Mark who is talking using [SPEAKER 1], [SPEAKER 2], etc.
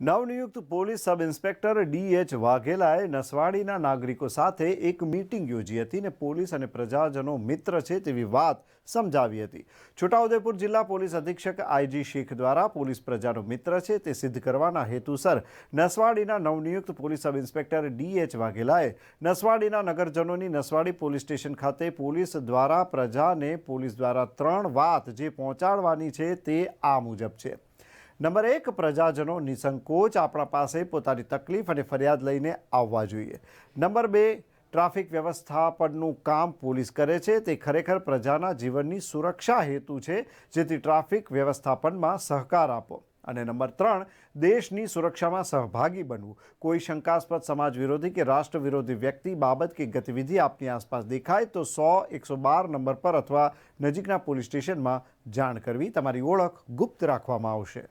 [SPEAKER 1] નવનિયુક્ત police sub inspector D H વાઘેલાએ નસવાડીના નાગરિકો સાથે એક મીટિંગ યોજી હતી અને પોલીસ અને પ્રજાજનો મિત્ર છે તેવી વાત સમજાવી હતી. છોટાઉદેપુર જિલ્લા પોલીસ અધિક્ષક આઈજી શેખ દ્વારા પોલીસ પ્રજાનો મિત્ર છે તે સિદ્ધ કરવાના હેતુસર નસવાડીના નવનિયુક્ત police sub inspector D H વાઘેલાએ નસવાડીના નગરજનોની નસવાડી પોલીસ સ્ટેશન ખાતે પોલીસ દ્વારા પ્રજાને પોલીસ દ્વારા ત્રણ વાત જે પહોંચાડવાની છે તે આ મુજબ છે. નંબર એક, પ્રજાજનો નિસંકોચ આપણા પાસે પોતાની તકલીફ અને ફરિયાદ લઈને આવવા જોઈએ. નંબર બે, ટ્રાફિક વ્યવસ્થાપનનું કામ પોલીસ કરે છે. તે ખરેખર પ્રજાના જીવનની સુરક્ષા હેતુ છે, જેથી ટ્રાફિક વ્યવસ્થાપનમાં સહકાર આપો. અને નંબર ત્રણ, દેશની સુરક્ષામાં સહભાગી બનવું. કોઈ શંકાસ્પદ સમાજ વિરોધી કે રાષ્ટ્ર વિરોધી વ્યક્તિ બાબત કે ગતિવિધિ આપની આસપાસ દેખાય તો સો, એકસો બાર નંબર પર અથવા નજીકના પોલીસ સ્ટેશનમાં જાણ કરવી તમારી ઓળખ ગુપ્ત રાખવામાં આવશે.